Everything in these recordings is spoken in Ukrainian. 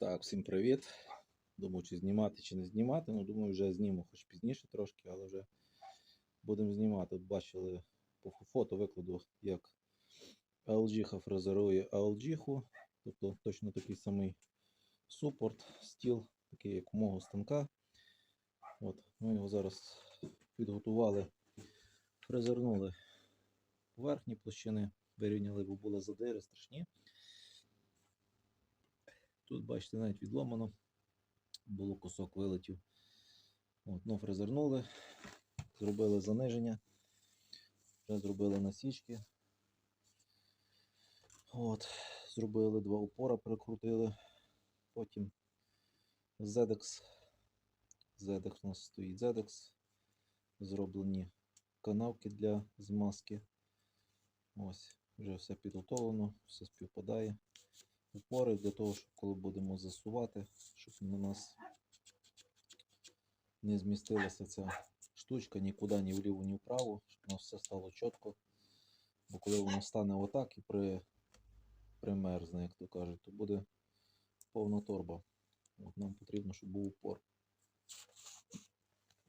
Так, всім привіт. Думаю, чи знімати, чи не знімати. Ну, думаю, вже зніму, хоч пізніше трошки, але вже будемо знімати. От бачили по фото викладу, як LG фрезерує LG, тобто точно такий самий супорт, стіл, такий як у мого станка. От, ми його зараз підготували, фрезернули верхні площини, вирівняли, бо були задири страшні. Тут, бачите, навіть відломано. Було кусок вилетів. От, ну, фрезернули, зробили заниження, вже зробили насічки. От, зробили два упора, прикрутили. Потім ZX. ZX у нас стоїть ZX. Зроблені канавки для змазки. Ось, вже все підготовлено, все співпадає упори для того, щоб коли будемо засувати, щоб на нас не змістилася ця штучка нікуди, ні вліво, ні вправо, щоб у нас все стало чітко. Бо коли воно стане отак і при, примерзне, як то кажуть, то буде повна торба. От нам потрібно, щоб був упор.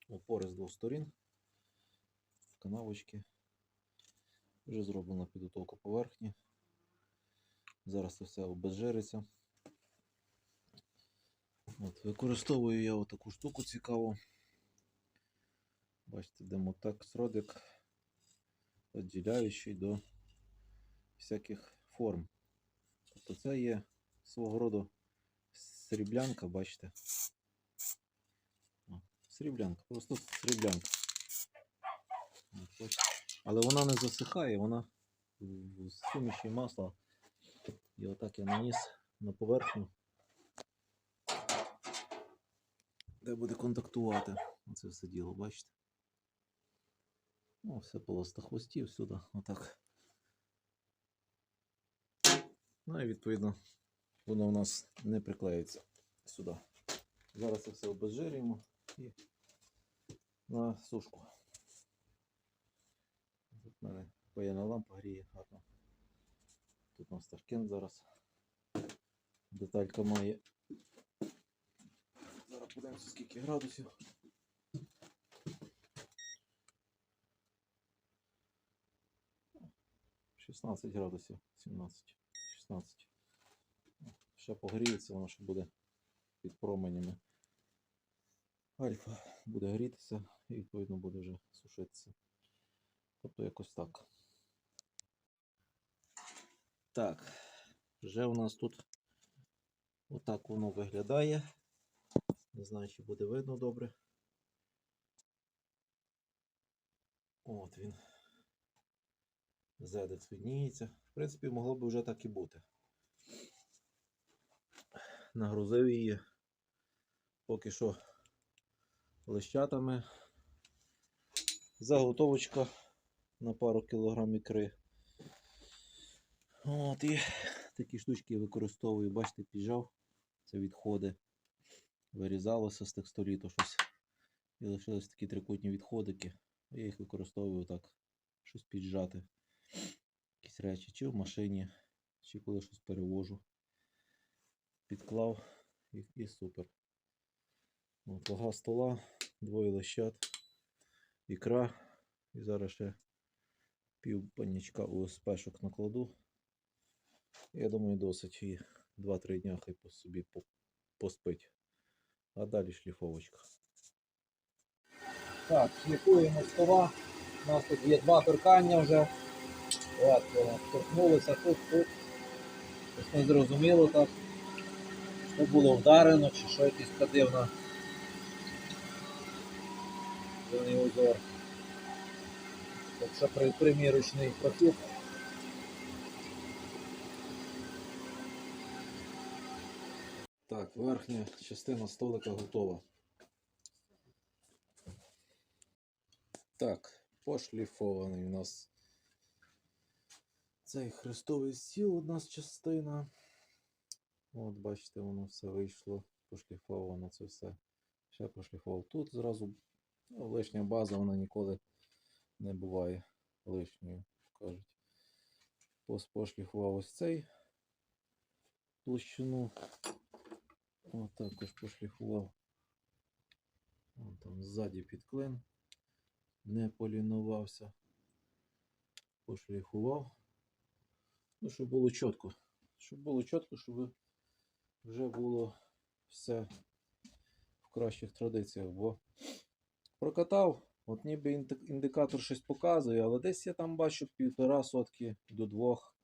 Опори з двох сторін, канавочки. Вже зроблена підготовка поверхні. Зараз це все обезжириться. От, використовую я отаку штуку цікаву. Бачите, демотек родик, відділяючий до всяких форм. Тобто це є свого роду сріблянка, бачите. Сріблянка, просто сріблянка. Але вона не засихає, вона в суміші масла. І отак я наніс на поверхню, де буде контактувати. Оце все діло, бачите? Ну, все полоста хвостів сюди, отак. Ну і відповідно воно у нас не приклеїться сюди. Зараз це все обезжирюємо і на сушку. Тут в мене паяна лампа гріє гарно. Тут у нас Ташкент зараз. Деталька має. Зараз подивимося скільки градусів. Шістнадцять градусів, 17, 16. Ще погріється, воно ще буде під променями. Альфа буде грітися і відповідно буде вже сушитися. Тобто якось так. Так, вже у нас тут отак воно виглядає. Не знаю, чи буде видно добре. От він. Зедекс видніється. В принципі, могло б вже так і бути. Нагрузив її поки що лищатами. Заготовочка на пару кілограм ікри. От і такі штучки я використовую, бачите, піджав. Це відходи. Вирізалося з текстоліту щось. І лишились такі трикутні відходики. Я їх використовую так, щось піджати. Якісь речі, чи в машині, чи коли щось перевожу. Підклав і, і супер. От, вага стола, двоє лещат, ікра. І зараз ще пів панічка УСП-шок накладу. Я думаю, досить і 2-3 дня хай по собі поспить. А далі шліфовочка. Так, шліфуємо стола. У нас тут є два торкання вже. От, о, торкнулися тут, тут. Ось не зрозуміло так. Що було вдарено, чи що якийсь дивна. Дивний узор. При, примірочний прохід. Так, верхня частина столика готова. Так, пошліфований у нас цей хрестовий стіл одна з частина. От, бачите, воно все вийшло, пошліфовано це все. Ще пошліфував. Тут зразу ну, лишня база, вона ніколи не буває лишньою, кажуть. Пос- Пошліфував ось цей площину. От також пошліфував. Вон там ззаді під клин. Не полінувався. Пошліфував. Ну, щоб було чітко. Щоб було чітко, щоб вже було все в кращих традиціях. Бо прокатав, от ніби індикатор щось показує, але десь я там бачу півтора сотки до двох.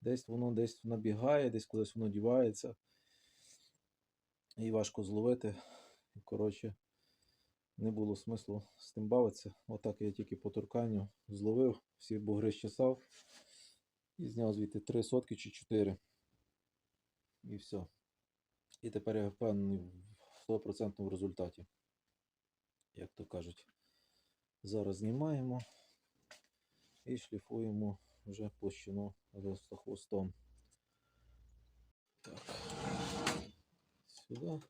Десь воно десь набігає, десь кудись воно дівається. І важко зловити. Коротше, не було смислу з тим бавитися. Отак я тільки по турканню зловив, всі бугри щесав і зняв звідти 3 сотки чи 4. І все. І тепер я впевнений в 100% в результаті. Як то кажуть. Зараз знімаємо і шліфуємо вже площину за хвостом. Так. Сюди.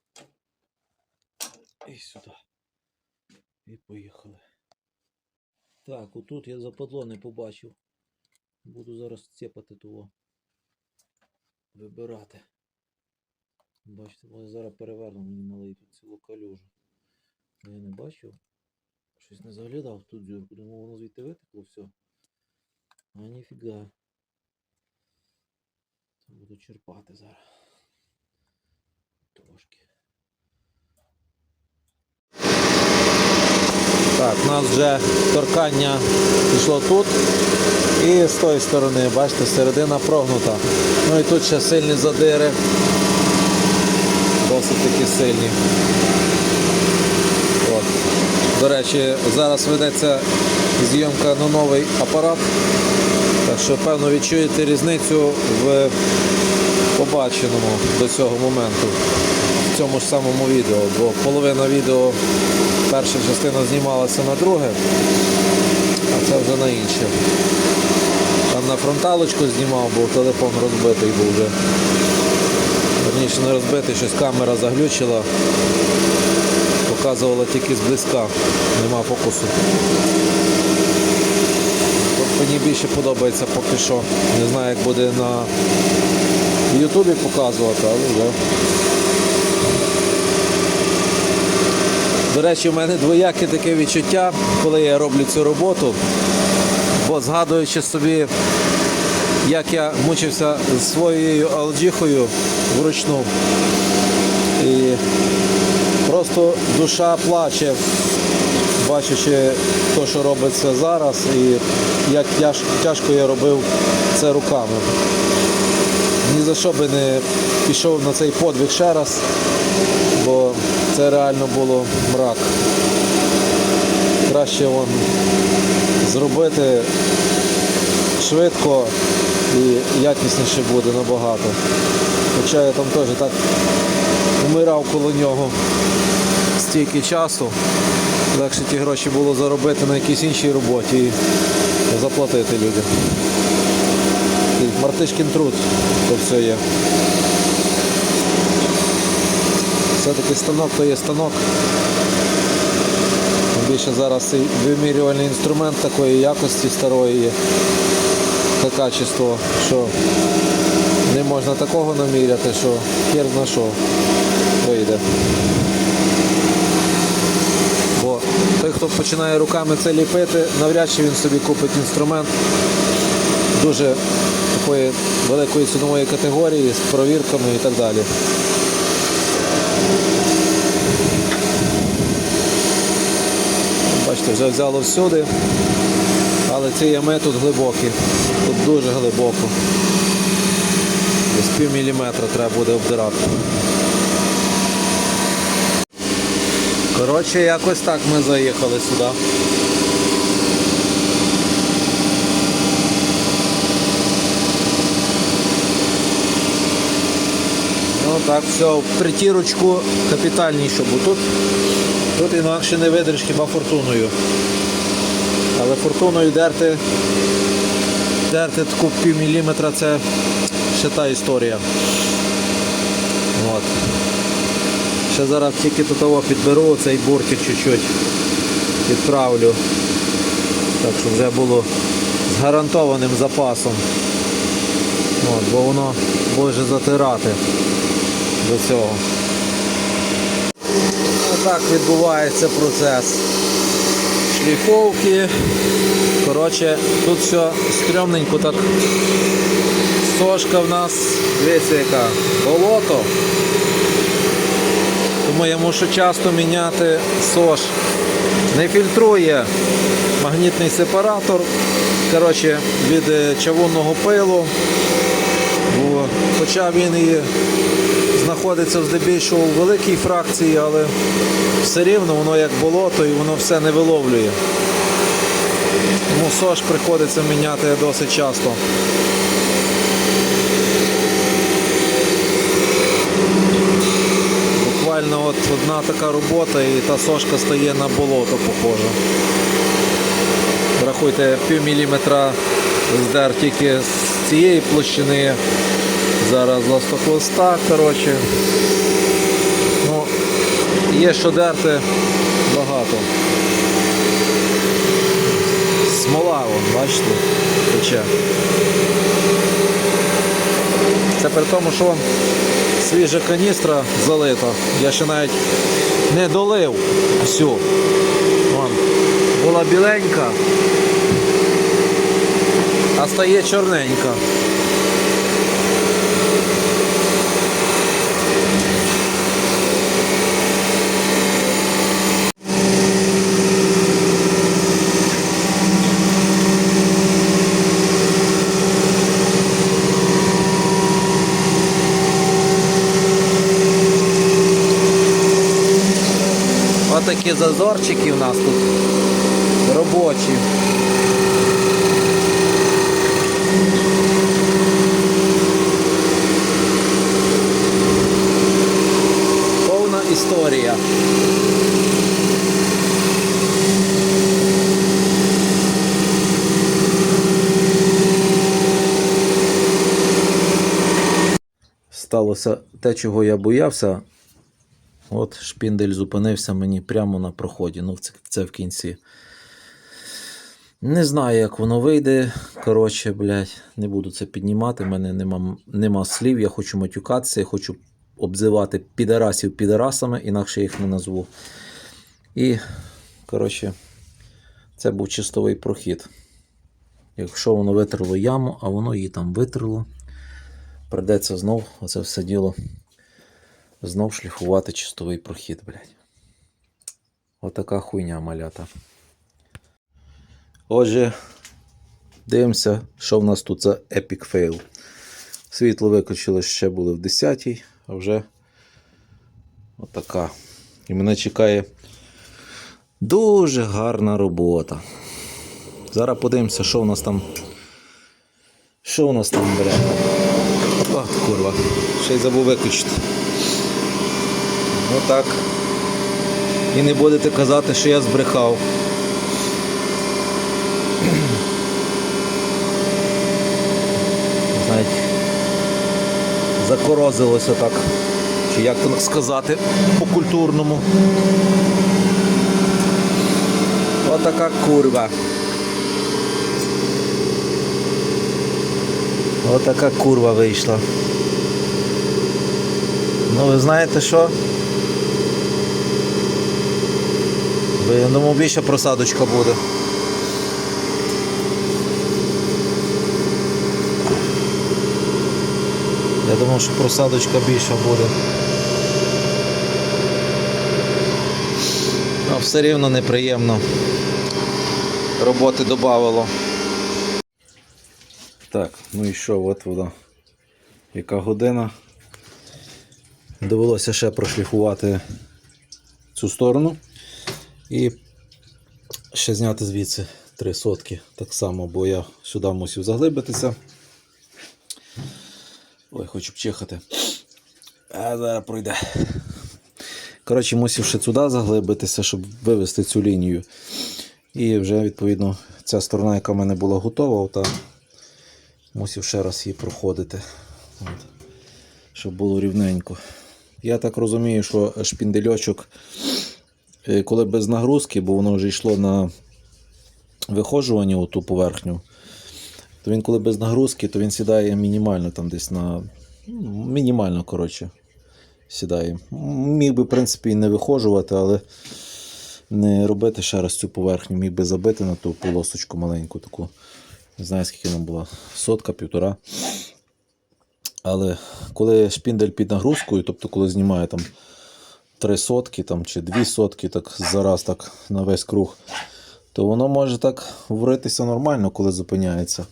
І сюди. І поїхали. Так, отут я западло не побачив. Буду зараз цепати того. Вибирати. Бачите, вони зараз переверну мені малий тут цілу калюжу. Я не бачив. Щось не заглядав в ту дзюрку. Думав, воно звідти витекло все. А ніфіга. Буду черпати зараз. Трошки. Так, у нас вже торкання пішло тут. І з тої сторони, бачите, середина прогнута. Ну і тут ще сильні задири. Досить такі сильні. От. До речі, зараз ведеться зйомка на новий апарат. Так що, певно, відчуєте різницю в побаченому до цього моменту в цьому ж самому відео, бо половина відео перша частина знімалася на друге, а це вже на інше. Там на фронталочку знімав, бо телефон розбитий був вже. Верніше не розбитий, щось камера заглючила, показувала тільки зблизька, нема фокусу. От Мені більше подобається поки що. Не знаю, як буде на Ютубі показувати, але вже. До речі, в мене двояке таке відчуття, коли я роблю цю роботу, бо згадуючи собі, як я мучився з своєю алджіхою вручну. І просто душа плаче, бачачи те, що робиться зараз, і як тяж- тяжко я робив це руками. Ні за що би не пішов на цей подвиг ще раз, бо це реально було мрак. Краще вон зробити швидко і якісніше буде набагато. Хоча я там теж так умирав коло нього стільки часу. Легше ті гроші було заробити на якійсь іншій роботі і заплатити людям. Мартишкін труд, то все є. Все-таки станок то є станок. Більше зараз цей вимірювальний інструмент такої якості старої є. Та качество, що не можна такого наміряти, що хер на що вийде. Бо той, хто починає руками це ліпити, навряд чи він собі купить інструмент дуже такої великої цінової категорії з провірками і так далі. Бачите, вже взяло всюди, але ці ями тут глибокі, тут дуже глибоко. Десь пів міліметра треба буде обдирати. Коротше, якось так ми заїхали сюди. Так, все, притірочку капітальніше, бо тут, тут інакше не видриш хіба фортуною. Але фортуною дерти, дерти таку пів міліметра це ще та історія. От. Ще зараз тільки тут того підберу цей буртик чуть-чуть підправлю. Так щоб вже було з гарантованим запасом. От, бо воно може затирати до цього. Отак відбувається процес шліфовки. Коротше, тут все стрьомненько так. Сошка в нас, дивіться яка, болото. Тому я мушу часто міняти сош. Не фільтрує магнітний сепаратор. Коротше, від е, чавунного пилу. Хоча він і знаходиться здебільшого у великій фракції, але все рівно воно як болото і воно все не виловлює. Тому сош приходиться міняти досить часто. Буквально от одна така робота і та сошка стає на болото похожа. Рахуйте, пів міліметра здер тільки з цієї площини. Зараз ластохвоста, коротше. Ну, є що дерти багато. Смола, вон, бачите, тече. Це при тому, що свіжа каністра залита. Я ще навіть не долив всю. Вон, була біленька, а стає чорненька. Отакі зазорчики у нас тут робочі. Повна історія. Сталося те, чого я боявся. От шпіндель зупинився мені прямо на проході. Ну, це, в кінці. Не знаю, як воно вийде. Коротше, блядь, не буду це піднімати. У мене нема, нема слів. Я хочу матюкатися, я хочу обзивати підарасів підарасами, інакше їх не назву. І, коротше, це був чистовий прохід. Якщо воно витерло яму, а воно її там витерло, придеться знов оце все діло знов шліфувати чистовий прохід, блядь. Отака хуйня малята. Отже, дивимося, що в нас тут за epic fail. Світло виключили ще були в 10-й, а вже отака. І мене чекає дуже гарна робота. Зараз подивимося, що у нас там. Що у нас там, блядь. О, курва. Ще й забув виключити. Ну так. І не будете казати, що я збрехав. Знаєте, закорозилося так. Чи як то сказати по-культурному. Отака курва. Отака курва вийшла. Ну ви знаєте що? Бо Я думав, більше просадочка буде. Я думав, що просадочка більша буде. А все рівно неприємно. Роботи додавало. Так, ну і що, от вода. Яка година. Довелося ще прошліфувати цю сторону. І ще зняти звідси три сотки так само, бо я сюди мусив заглибитися. Ой, хочу чихати. А зараз пройде. Коротше, мусив ще сюди заглибитися, щоб вивести цю лінію. І вже, відповідно, ця сторона, яка в мене була готова, та мусив ще раз її проходити. От. Щоб було рівненько. Я так розумію, що шпіндельочок коли без нагрузки, бо воно вже йшло на виходжування у ту поверхню, то він коли без нагрузки, то він сідає мінімально там десь на. ну, Мінімально, коротше. сідає. Міг би, в принципі, і не вихожувати, але не робити ще раз цю поверхню, міг би забити на ту полосочку маленьку таку. Не знаю, скільки вона була, сотка, півтора. Але коли шпіндель під нагрузкою, тобто коли знімає там 3 сотки там, чи 2 сотки так зараз так на весь круг, то воно може так вритися нормально, коли зупиняється.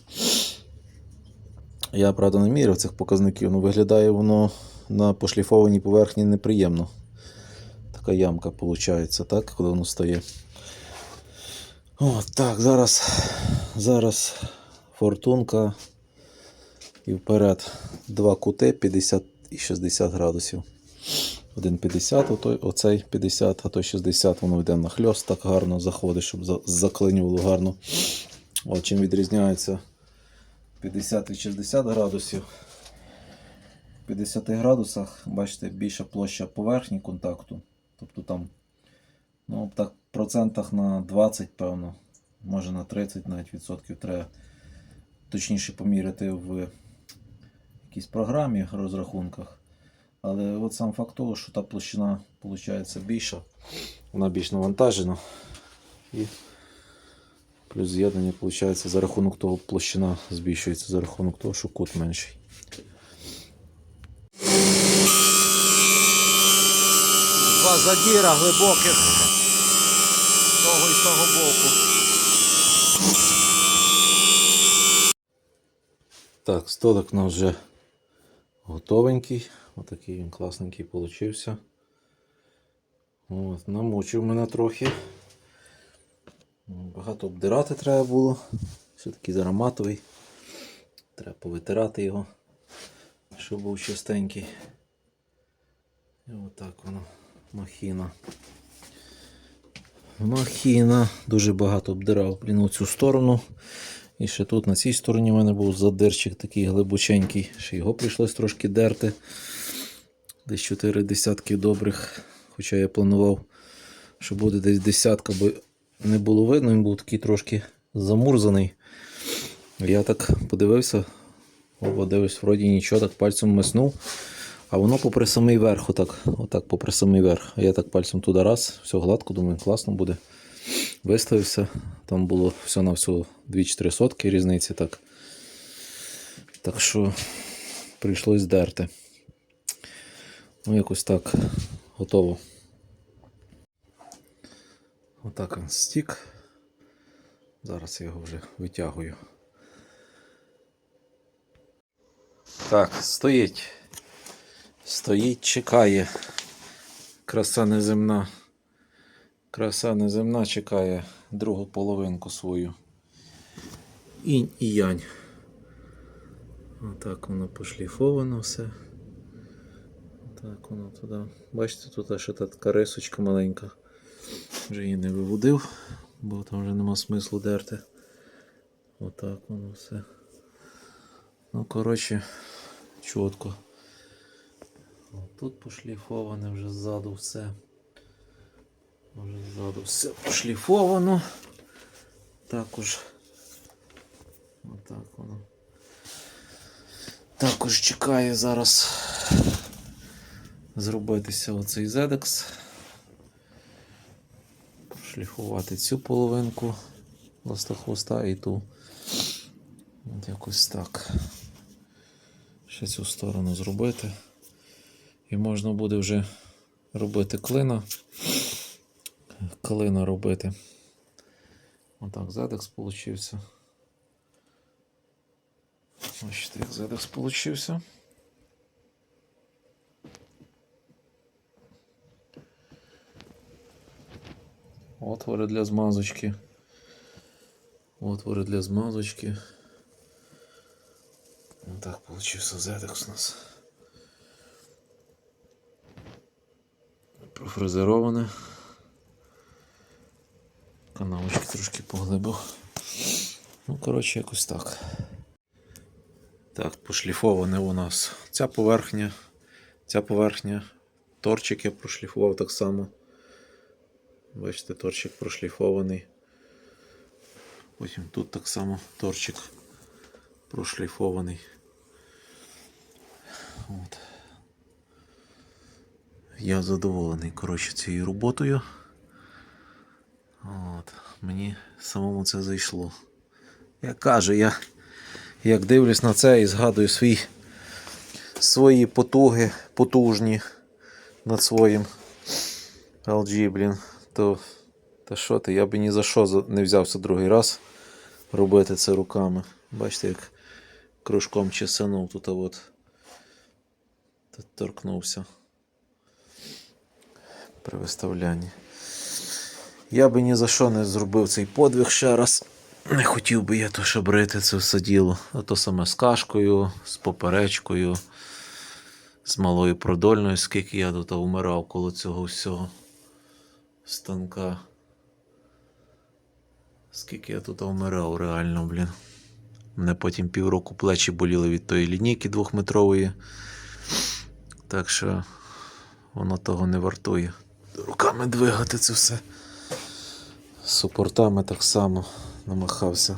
Я, правда, не міряв цих показників, але виглядає воно на пошліфованій поверхні неприємно. Така ямка виходить, так, коли воно стає. От, так, зараз, зараз фортунка і вперед. Два кути 50 і 60 градусів. Один 50, отой, оцей 50, а той 60, воно йде на хльост, так гарно заходить, щоб заклинювало гарно. От чим відрізняється 50 і 60 градусів. В 50 градусах, бачите, більша площа поверхні контакту. Тобто там, ну так, процентах на 20, певно, може на 30 навіть відсотків треба точніше поміряти в якійсь програмі, розрахунках. Але от сам факт того, що та площина виходить більша, вона більш навантажена. І плюс з'єднання виходить за рахунок того площина збільшується за рахунок того, що кут менший. Два задіра глибоких з того і з того боку. Так, столик у нас вже готовенький. Отакий він класненький получився. От, намучив мене трохи. Багато обдирати треба було. Все-таки зараз матовий. Треба повитирати його, щоб був чистенький. І отак воно. Махіна. Махіна. Дуже багато обдирав блін, у цю сторону. І ще тут на цій стороні в мене був задирчик такий глибоченький. Ще його прийшлось трошки дерти. Десь 4 десятки добрих. Хоча я планував, що буде десь десятка, бо не було видно, він був такий трошки замурзаний. Я так подивився, оба дивись, вроді нічого, так пальцем миснув. А воно попри самий верх, отак, отак попри самий верх. А я так пальцем туди раз, все гладко, думаю, класно буде. Виставився. Там було все на всього 2-4 сотки різниці. Так. так що прийшлось дерти. Ну, якось так готово. Отак він стік. Зараз я його вже витягую. Так, стоїть. Стоїть, чекає. Краса неземна. Краса неземна чекає другу половинку свою. Інь і янь. Отак воно пошліфовано все. Так воно туди. Бачите, тут та така рисочка маленька. Вже її не виводив, бо там вже нема смислу дерти. Отак воно все. Ну, коротше, чітко. Тут пошліфоване вже ззаду все. Вже ззаду все пошліфовано. Також. Отак воно. Також чекає зараз зробитися оцей зедекс. Шліфувати цю половинку ластохвоста і ту. От якось так. Ще цю сторону зробити. І можна буде вже робити клина. Клина робити. Отак, зедекс получився. Бачите, як зедекс получився. Отвори для змазочки. Отвори для змазочки. Так получився зедекс у нас. Профрезероване. Канавочки трошки поглибив. Ну, коротше, якось так. Так, пошліфоване у нас ця поверхня, ця поверхня. Торчик я прошліфував так само. Бачите, торчик прошліфований. Потім тут так само торчик прошліфований. От. Я задоволений, коротше, цією роботою. От. Мені самому це зайшло. Я кажу, я як дивлюсь на це і згадую свій, свої потуги потужні над своїм LG, блін, то, та що ти, я би ні за що не взявся другий раз робити це руками. Бачите, як кружком чесанув тут, а от тут торкнувся при виставлянні. Я би ні за що не зробив цей подвиг ще раз. Не хотів би я то шабрити це все діло. А то саме з кашкою, з поперечкою, з малою продольною, скільки я тут вмирав коло цього всього станка. Скільки я тут вмирав, реально, блін. Мене потім півроку плечі боліли від тої лінійки двохметрової. Так що воно того не вартує. Руками двигати це все. Супортами так само намахався.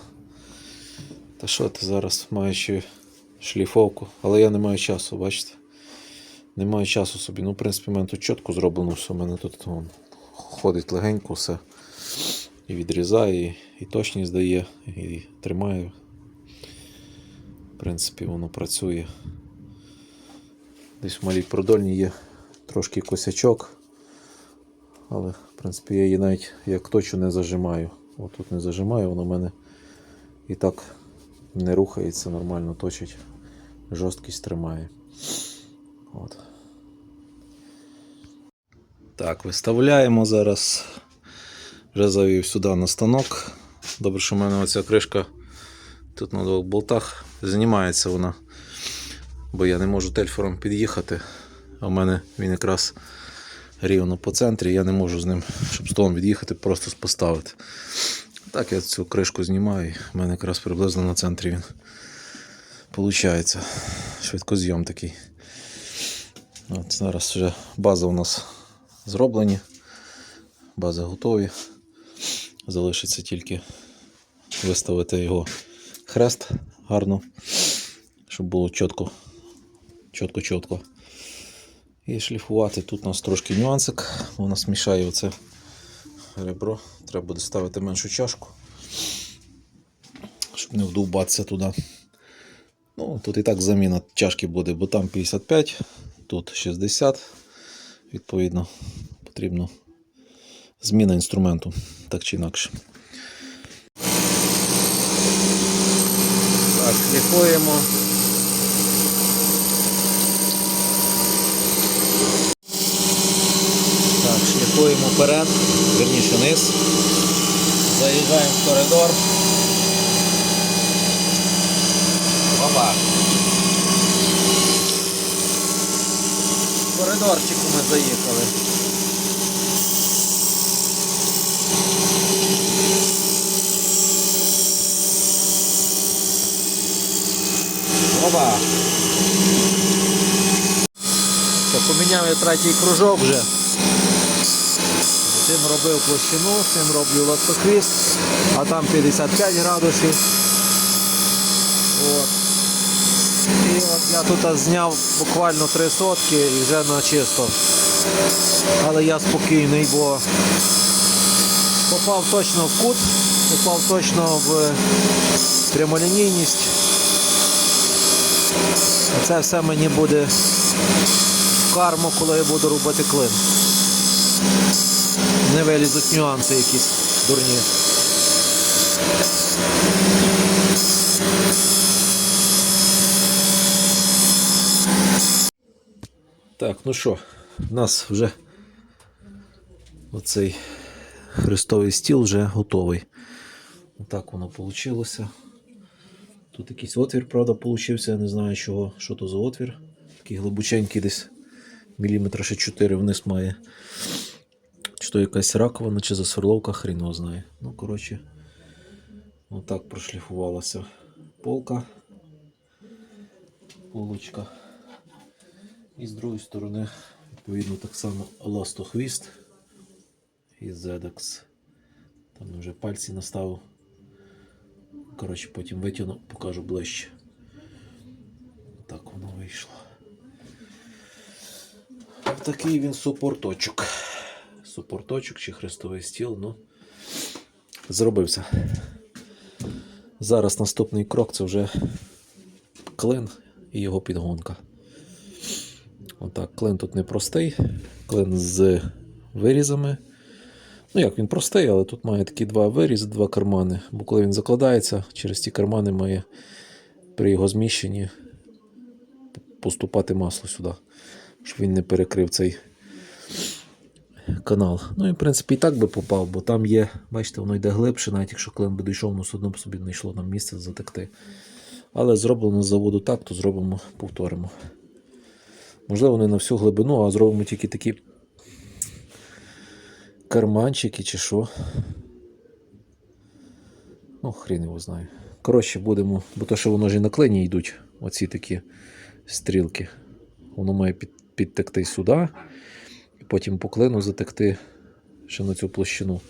Та що ти зараз маючи шліфовку, але я не маю часу, бачите? Не маю часу собі. Ну, в принципі, в мене тут чітко зроблено, все. У мене тут вон, ходить легенько все. І відрізає, і, і точність дає, і тримає. В принципі, воно працює. Десь в малій продольні є трошки косячок. Але, в принципі, я її навіть як точу не зажимаю. От тут не зажимаю, воно в мене і так не рухається, нормально точить. Жорсткість тримає. От. Так, виставляємо зараз. Вже завів сюди на станок. Добре, що в мене оця кришка тут на двох болтах знімається вона. Бо я не можу тельфором під'їхати. А в мене він якраз рівно по центрі. Я не можу з ним, щоб столом від'їхати, просто поставити. Так я цю кришку знімаю. і в мене якраз приблизно на центрі він виходить. Швидкозйом такий. От зараз вже база у нас зроблені. Бази готові. Залишиться тільки виставити його хрест гарно, щоб було чітко, чітко, чітко. І шліфувати. Тут у нас трошки нюансик. У нас мішає оце ребро. Треба буде ставити меншу чашку, щоб не вдовбатися туди. Ну, тут і так заміна чашки буде, бо там 55, тут 60. Відповідно, потрібно зміна інструменту, так чи інакше. Так, шліфуємо. Так, шліфуємо вперед, верніше вниз. Заїжджаємо в коридор. Опа. Коридорчику ми заїхали. Опа. Що, поміняв я третій кружок вже. Цим робив площину, цим роблю ластохвіст, а там 55 градусів. От. Я тут зняв буквально 3 сотки і вже на чисто. Але я спокійний, бо попав точно в кут, попав точно в прямолінійність. Це все мені буде в карму, коли я буду робити клин. Не вилізуть нюанси якісь дурні. Так, ну що, у нас вже оцей хрестовий стіл вже готовий. Отак воно вийшло. Тут якийсь отвір, правда, получився, я не знаю чого, що то за отвір. Такий глибоченький десь міліметра ще 4 вниз має. Чи то якась раковина, чи засверловка, хрін його знає. Ну, коротше, отак прошліфувалася полка, полочка. І з другої сторони, відповідно, так само ластохвіст і ZX. Там вже пальці наставив. Коротше, потім витягну, покажу ближче. Так воно вийшло. Такий він супорточок. Супорточок чи хрестовий стіл, ну, зробився. Зараз наступний крок це вже клин і його підгонка. Отак, клин тут не простий, клин з вирізами. Ну як він простий, але тут має такі два вирізи, два кармани. Бо коли він закладається, через ті кармани має при його зміщенні поступати масло сюди, щоб він не перекрив цей канал. Ну і в принципі і так би попав, бо там є, бачите, воно йде глибше, навіть якщо клин би дійшов, все одно б собі не йшло нам місце затекти. Але зроблено з заводу так, то зробимо, повторимо. Можливо, не на всю глибину, а зробимо тільки такі карманчики чи що. Ну, хрін його знаю. Коротше, будемо, бо то, що воно ж і на клині йдуть, оці такі стрілки. Воно має під, підтекти сюди, і потім по клину затекти ще на цю площину.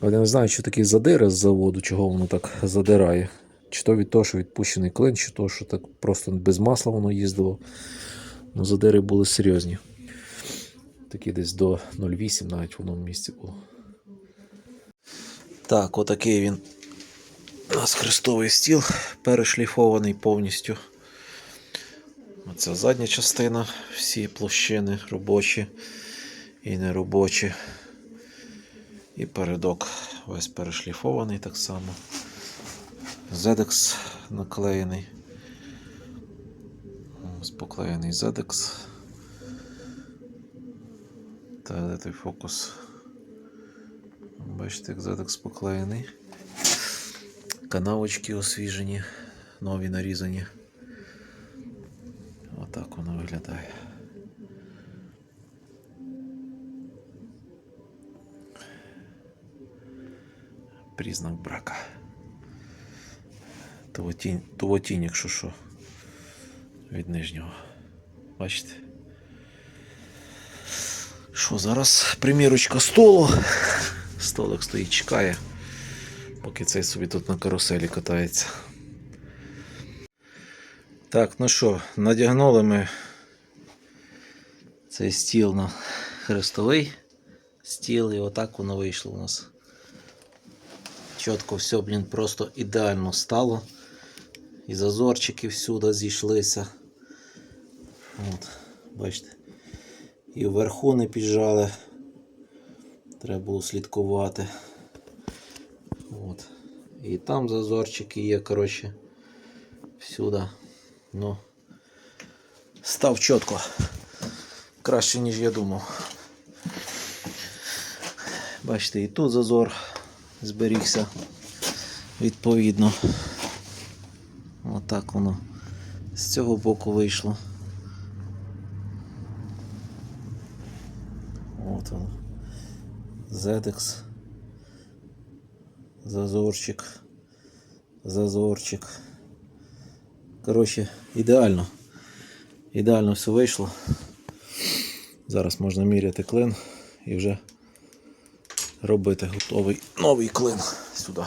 Але я не знаю, чи такі задири з заводу, чого воно так задирає. Чи то від того, що відпущений клин, чи то, що так просто без масла воно їздило. Ну, задири були серйозні. Такі десь до 0,8 навіть в одному місці було. Так, отакий він у нас хрестовий стіл, перешліфований повністю. Оця задня частина, всі площини робочі і неробочі. І передок весь перешліфований так само. Зедекс наклеєний. Ось поклеєний зедекс. Та де фокус? Бачите, як зедекс поклеєний. Канавочки освіжені, нові нарізані. Отак воно виглядає. Признак брака. Того тінь, якщо що, від нижнього. Бачите? Що, зараз примірочка столу. Столик стоїть, чекає, поки цей собі тут на каруселі катається. Так, ну що, надягнули ми цей стіл на хрестовий стіл, і отак воно вийшло у нас. Чітко все, блін, просто ідеально стало. І зазорчики всюди зійшлися. От, бачите. І вверху не піджали. Треба було слідкувати. От. І там зазорчики є, коротше, всюди. Ну, став чітко. Краще, ніж я думав. Бачите, і тут зазор зберігся відповідно. Отак воно з цього боку вийшло. От воно. Зедекс. Зазорчик. Зазорчик. Коротше, ідеально. Ідеально все вийшло. Зараз можна міряти клин і вже робити готовий новий клин сюди.